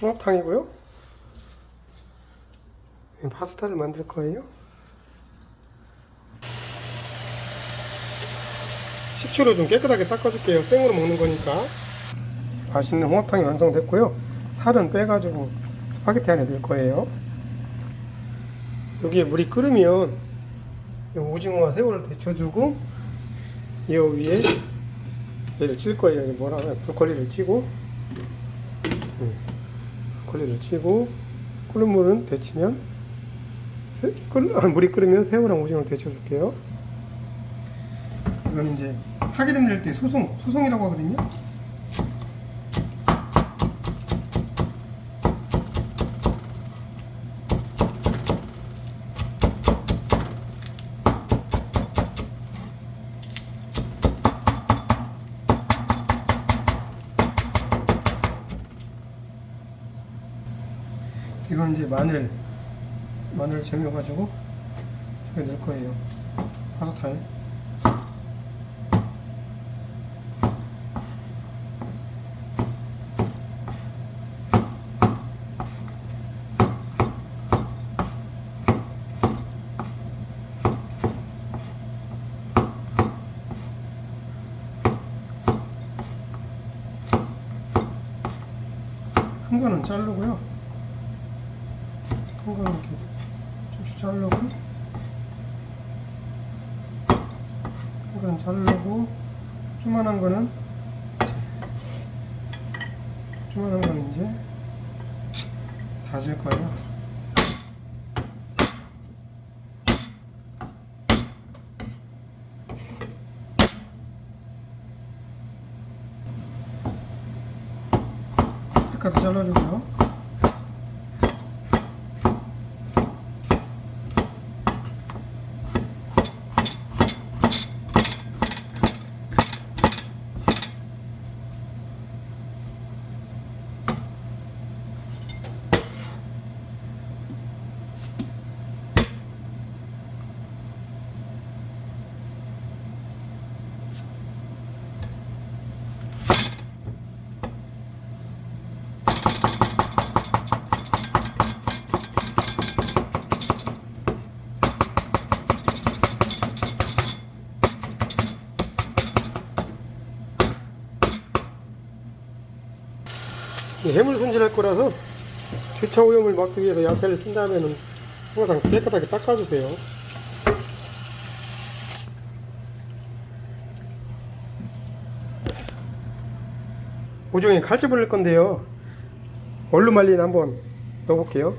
홍합탕이고요. 파스타를 만들 거예요. 식초로 좀 깨끗하게 닦아줄게요. 생으로 먹는 거니까. 맛있는 홍합탕이 완성됐고요. 살은 빼가지고 스파게티 안에 넣을 거예요. 여기에 물이 끓으면 이 오징어와 새우를 데쳐주고 이 위에 얘를 찔 거예요. 뭐라 하면 브로콜리를 찌고 콜리를 찌고 끓는 물은 데치면 새, 끓, 아, 물이 끓으면 새우랑 오징어를 데쳐줄게요. 이건 이제 파기름 낼 때 소송, 소송이라고 하거든요. 이건 이제 마늘 마늘 절여가지고 저기 넣을 거예요. 파스타에 큰 거는 자르고요 큰 거는 이렇게 좀씩 자르고 큰 거는 자르고 조만한 거는 조만한 거는 이제 다질 거예요. 이렇게 잘라주고요 해물 손질할 거라서 교차 오염을 막기 위해서 야채를 쓴 다음에는 항상 깨끗하게 닦아주세요. 오종에 칼집 올릴 건데요. 얼룩 말린 한번 넣어볼게요.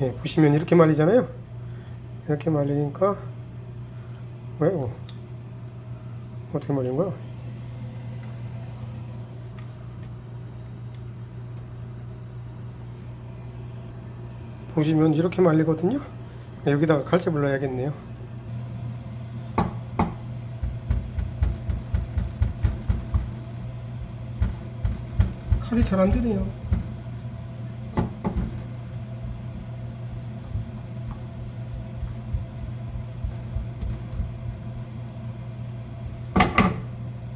예, 보시면 이렇게 말리잖아요. 이렇게 말리니까 왜 이거 어떻게 말린 거야? 보시면 이렇게 말리거든요. 여기다가 칼집을 넣어야겠네요. 칼이 잘 안 되네요.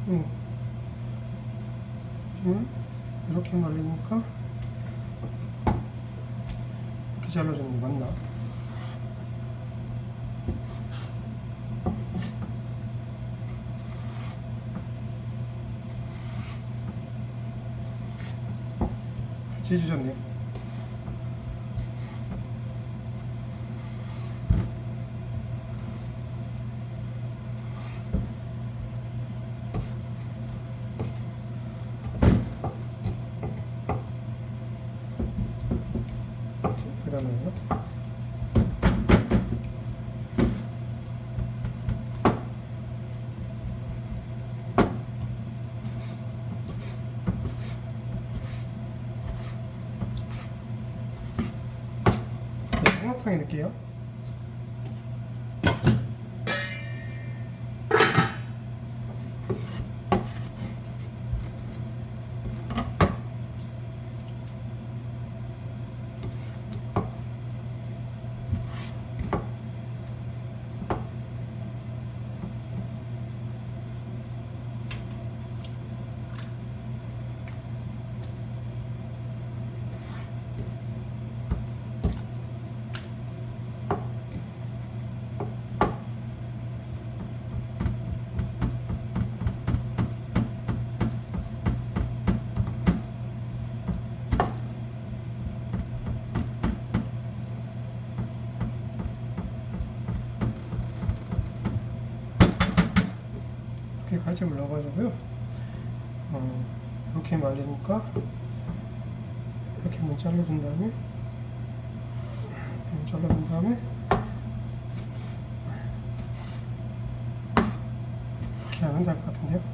음. 보시면 말리니까 이렇게 잘라주는 게 맞나? 찢어졌네요. 네, 홍합탕에 넣을게요. 갈증을 넣어가지고요. 어, 이렇게 말리니까 이렇게 한번 잘라준 다음에 잘라준 다음에 이렇게 하면 될 것 같은데요.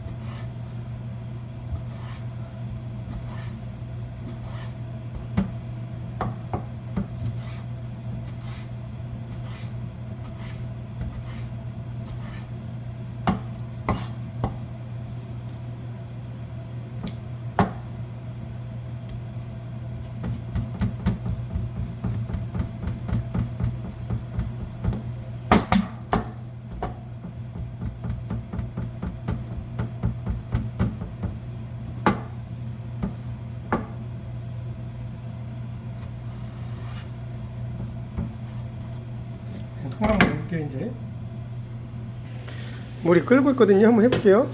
해볼게요 이제. 물이 끓고 있거든요. 한번 해볼게요.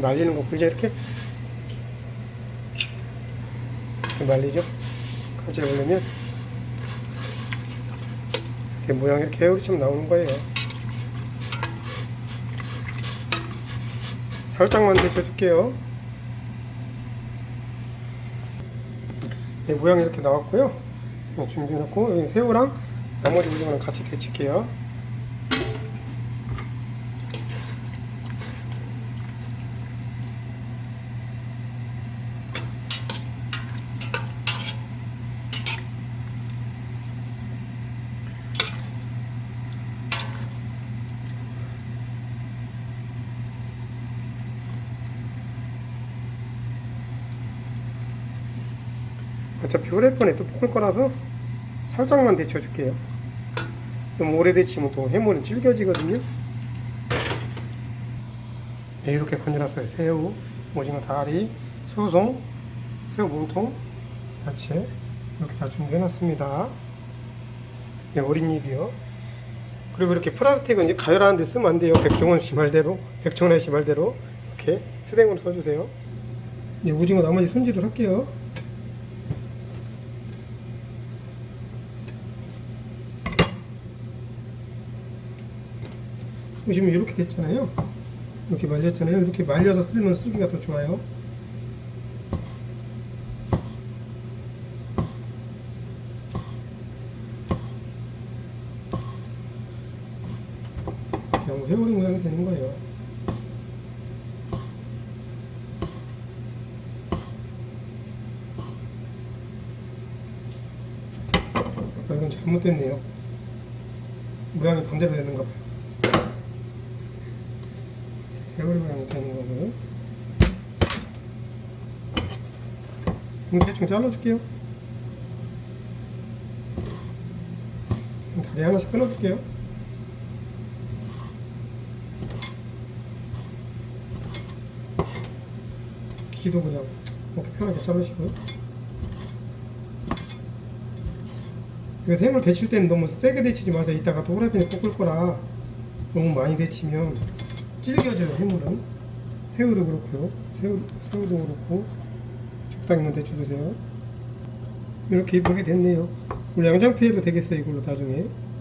말리는 거 보이죠? 이렇게? 이렇게 말리죠? 같이 올리면 이렇게 모양이 이렇게 헤어리처럼 나오는 거예요. 살짝만 데쳐줄게요. 네, 모양이 이렇게 나왔고요. 네, 준비해놓고 여기 새우랑 나머지 오징어랑 같이 데칠게요. 어차피 후레폰에 또 볶을 거라서 살짝만 데쳐줄게요. 너무 오래 데치면 또 해물은 질겨지거든요. 네, 이렇게 건져놨어요. 새우, 오징어 다리, 소송, 새우 몸통, 야채 이렇게 다 준비해놨습니다. 네, 어린 잎이요. 그리고 이렇게 플라스틱은 이제 가열하는 데 쓰면 안 돼요. 백종원 씨 말대로, 백종원 씨 말대로 이렇게 스댕으로 써주세요. 이제 오징어 나머지 손질을 할게요. 보시면 이렇게 됐잖아요. 이렇게 말렸잖아요. 이렇게 말려서 쓰면 쓰기가 더 좋아요. 하면 회오리 모양이 되는 거예요. 아, 이건 잘못됐네요. 모양이 반대로 되는가 봐요. 모양이 되는 거고요. 그럼 대충 잘라줄게요. 다리 하나씩 끊어줄게요. 귀도 그냥 이렇게 편하게 자르시고요. 이거 생을 데칠 때는 너무 세게 데치지 마세요. 이따가 또 후라이팬에 볶을 거라 너무 많이 데치면 질겨져요 해물은. 새우도 그렇고요. 새우, 새우도 그렇고. 적당히만 데쳐주세요. 이렇게 예쁘게 됐네요. 우리 양장피 해도 되겠어요 이걸로 나중에